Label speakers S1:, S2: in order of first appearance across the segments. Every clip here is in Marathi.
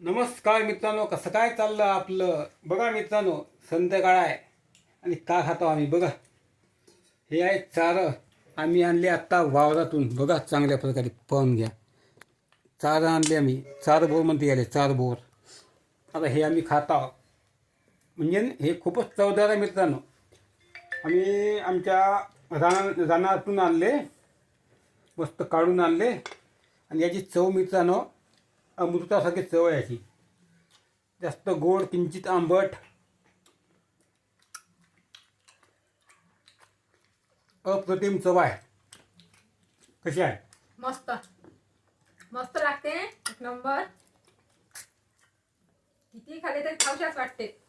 S1: नमस्कार मित्रांनो कसं काय चाललं आपलं? बघा मित्रांनो संध्याकाळ आहे आणि का खातो आम्ही? बघा. हे आहे चारं. आम्ही आणले आत्ता वावरातून. बघा चांगल्या प्रकारे पाहून घ्या. चारं आणले आम्ही. चार बोर म्हणते गेले चार बोर. आता हे आम्ही खात आहोत. म्हणजे हे खूपच चवदार आहे मित्रांनो. आम्ही आमच्या रान रानातून आणले. मस्त काढून आणले. आणि याची चव मित्रांनो अमृतासारखी चव आहे याची जास्त गोड किंचित आंबट. अप्रतिम चव आहे. कशी आहे?
S2: मस्त. मस्त लागते. एक नंबर. किती खाले तरी खाऊशाच वाटते.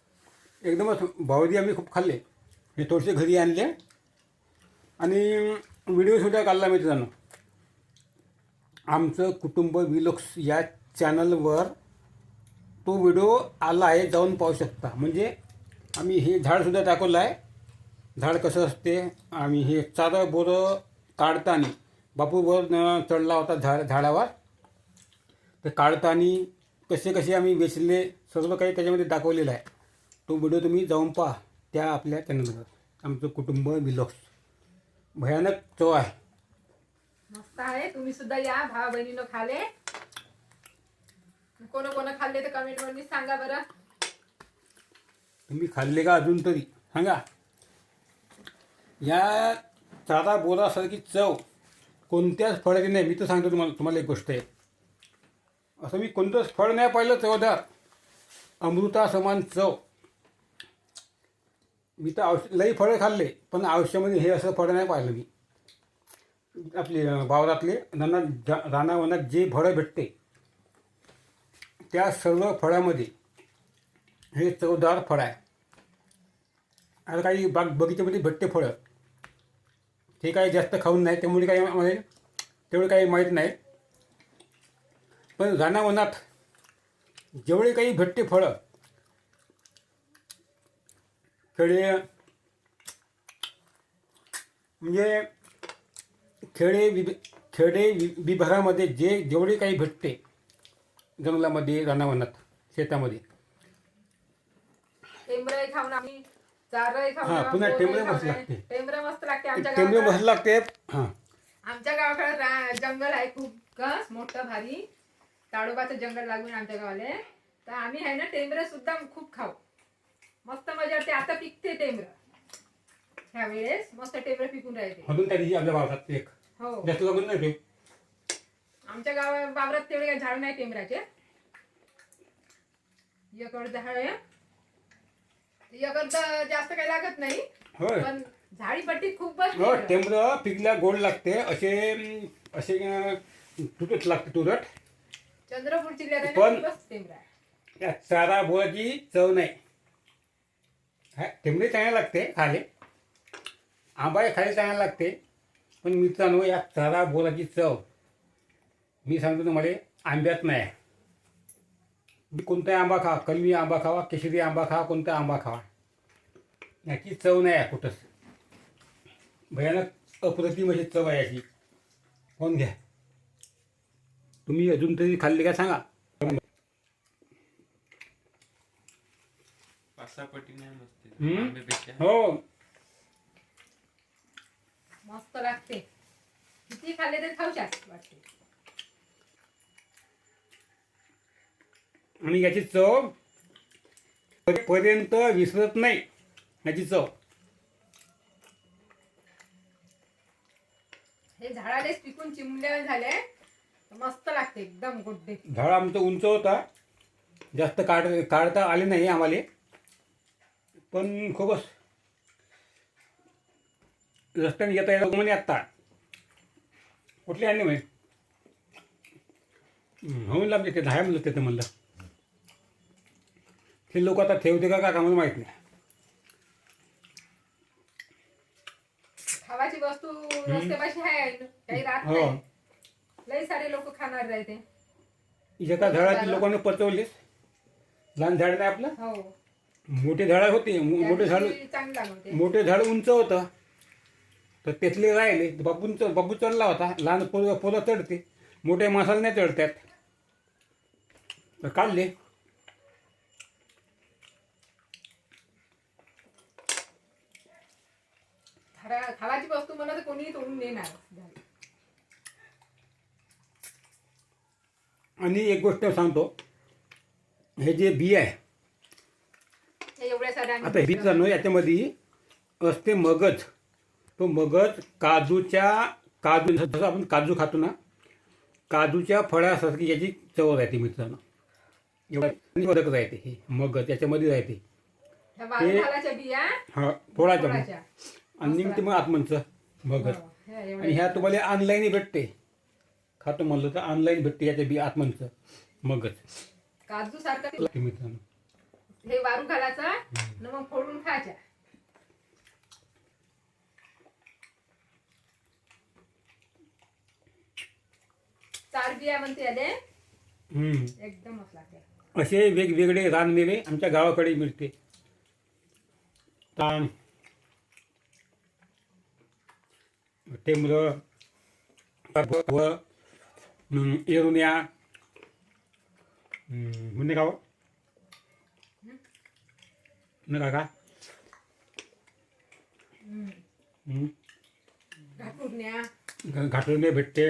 S1: एकदमच भावजी आम्ही खूप खाल्ले. हे थोडेसे घरी आणले. आणि व्हिडिओसुद्धा काढला मित्रांनो. आमचं कुटुंब विलक्स या चॅनलवर तो व्हिडिओ आला आहे जाऊन पाहू शकता. म्हणजे आम्ही हे झाडसुद्धा दाखवलं आहे. झाड कसं असते आम्ही हे चारं बोरं काढताना बापूवर बोर चढला होता झाड झाडावर. ते काढताना कसे कसे आम्ही वेचले सर्व काही त्याच्यामध्ये दाखवलेलं आहे. तो व्हिडिओ तुम्ही जाऊन पहा त्या आपल्या चॅनलवर. आमचं कुटुंब विलॉक्स भयानक चव आहे.
S2: मस्त आहे. तुम्ही सुद्धा या भावा बहिणीनं खाले. कोण कोण खाल्ले तर कमेंटमध्ये सांगा बरं.
S1: तुम्ही खाल्ले का अजून तरी? सांगा. या चारा बोरासारखी चव कोणत्याच फळाची नाही. मी तर सांगतो तुम्हाला तुम्हाला एक गोष्ट आहे. असं मी कोणतंच फळ नाही पाहिलं चवदार. अमृता समान चव. मी तर औष लई फळं खाल्ले पण आयुष्यामध्ये हे असं फळं नाही पाहिलं मी. आपले बावरातले वावरातले जा- रानावनात जे फळं भेटते त्या सर्व फळामध्ये हे चवदार फळ आहे. आता काही बाग बगीच्यामध्ये भेटते फळं ते काही जास्त खाऊन नाही त्यामुळे काही आम्हाला तेवढं काही माहीत नाही. पण रानावनात जेवढे काही भेटते फळं खेळे म्हणजे खेडे विभ खेडे विभागामध्ये जे जेवढे काही भेटते जंगलामध्ये रानावनात शेतामध्ये.
S2: टेंबरही खाऊन आम्ही चारही खाऊन
S1: हा, पुन्हा टेंबरं मस्त. लागते.
S2: टेंबरं मस्त लागते आमच्या
S1: टेंबे
S2: गावाकडं.
S1: मस्त लागते. हां.
S2: आमच्या गावाकडे रा- जंगल आहे खूप कस मोठं भारी. ताडोबाचं जंगल लागून आमच्या गावाले. तर आम्ही आहे ना टेंबरं सुद्धा खूप खाऊ. मस्त मजा वाटते आता पिकते टेंबरं. ह्या वेळेस मस्त टेंबरं पिकून राहते.
S1: त्या दिवशी आपल्या भावात एक.
S2: हो.
S1: जास्त लागून नाही
S2: आमच्या गावा वावरात तेवढे काही झाड नाही टेंबराचे एकड झाड आहे. एकड जास्त काही लागत नाही
S1: होय.
S2: पण झाडीपट्टी खूप बस
S1: हो टेंबर पिकल्या गोड लागते. असे असे अं, तुटत लागते तुरट.
S2: चंद्रपूर जिल्ह्यात आहे
S1: पण-
S2: खूपच आहे.
S1: या चारा बोळाची चव नाही. हा टेंबरे चांगले लागते खाले. आंबाही खाली चांगला लागते पण मित्रांनो या चारा बोलाची चव मी सांगतो तुम्हाला आंब्यात नाही. कोणताही आंबा खावा कलमी आंबा खावा केशरी आंबा खावा कोणता आंबा खावा. याची चव नाही आहे कुठंच. भयानक अप्रतिम अशी चव आहे याची. कोण घ्या. तुम्ही अजून तरी खाल्ली का सांगा. हो.
S2: मस्त लागते. किती खाल्ले तरी खाऊशाच वाटते.
S1: आणि याची चव पर्यंत विसरत नाही. याची चव.
S2: हे पिकून झाले. मस्त लागते एकदम गोड्डे.
S1: झाड आमचं उंच होता. जास्त काढ काढता आले नाही आम्हाला. पण खूपच. रस्त्याने येता येता म्हणे आत्ता. कुठले आणले म्हणे म्हणून लांबले ते दहा म्हणलं ते म्हणलं. ते लोक आता ठेवते का का मला माहीत नाही.
S2: खावाची वस्तू रस्त्यापाशी आहे काही राहत
S1: हो.
S2: नाही. लई सारे लोक खाणार राहते
S1: एका झाडाची लोकांनी पचवलीच लहान झाड नाही आपलं?
S2: हो.
S1: मोठे झाड होते. मो- मोठे झाड
S2: चांगली
S1: मोठे झाड उंच होतं. तर त्यातले राहिले. बापून च- बापू चढला होता. लहान पोरं पोरं चढते. मोठ्या माणसाला नाही चढतात. तर काढले.
S2: खावाची वस्तू तर कोणी तोडून देणार.
S1: आणि एक गोष्ट सांगतो. हे जे बी आहे
S2: हे
S1: आता हे नो याच्यामध्ये असते मगज. तो मगज काजूच्या काजू जसं आपण काजू खातो ना काजूच्या फळासारखी याची चव राहते मित्रांनो. एवढा बदक राहते हे मगज याच्यामध्ये राहते. हा? मग
S2: थोड्याच्या.
S1: आणि निघते मग आतमनचं मगज
S2: हो, ह्या
S1: आणि. ह्या तुम्हाला ऑनलाईन भेटते. खातो म्हणलं तर ऑनलाईन भेटते याच्या बी आतमनचं मगज
S2: काजू सारखं
S1: मित्रांनो.
S2: हे वारू घालायचा न मग फोडून खायच्या. चार बिया म्हणते आले
S1: हम्म.
S2: एकदमच लागते.
S1: असे वेगवेगळे रानमेवे आमच्या गावाकडे मिळते. ताम टेंबर व हम्म, एरुण्या हम्म, म्हणजे गाव न काका
S2: हम्म.
S1: हम्म,
S2: घाटुरण्या
S1: घ- घाटोने भेटते.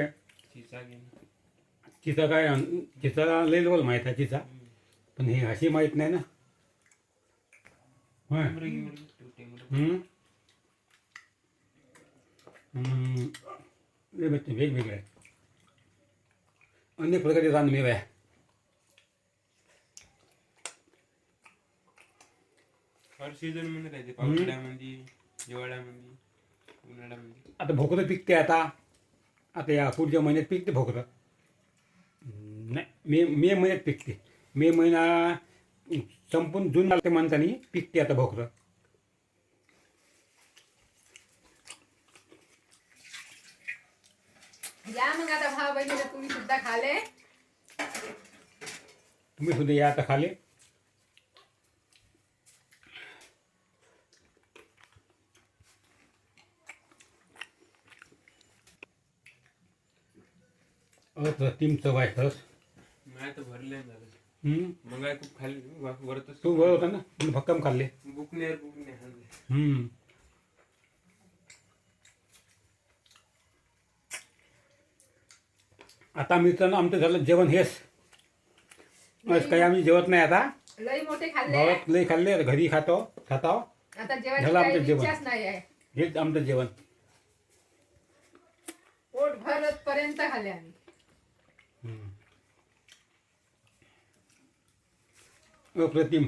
S3: चिचा
S1: काय चिचा लय लेवल माहीत आहे चिचा. पण हे अशी माहीत नाही ना होय
S3: टेंबरं घेऊन तू टेंबरं.
S1: हम्म. हम्म. हे भेटते वेगवेगळे आहे. अनेक प्रकारचे रानमेवे आहे
S3: हर सीझनमध्ये राहते पावसाळ्यामध्ये हिवाळ्यामध्ये उन्हाळ्यामध्ये
S1: आता भोकरं पिकते आता आता या पुढच्या महिन्यात पिकते भोकरं नाही मे मे महिन्यात पिकते मे महिना संपून जून लागते म्हणतानी पिकते आता भोकरं
S2: या मग आता भाव बहिणीला तुम्ही सुद्धा खाले.
S1: तुम्ही सुद्धा या आता खाले. अप्रतिम चव आहे खरंच.
S3: माय तर भरले झालं
S1: हम्म.
S3: मग खूप खाल्ली वा- वरतच
S1: तू वर होता ना? भक्कम खाल्ले.
S3: बुकनेर बुकने हाणले
S1: हम्म. आता मित्रांनो आमचं झालं जेवण हेच. बस काही आम्ही जेवत नाही आता.
S2: लई मोठे खाल्ले.
S1: लई खाल्ले घरी खातो खातो.
S2: आता जेवायची
S1: झालं आमचं
S2: काही
S1: जेवण.
S2: इच्छाच नाही आहे.
S1: हेच आमचं जेवण.
S2: पोट भरत पर्यंत खाल्ले आम्ही.
S1: अप्रतिम.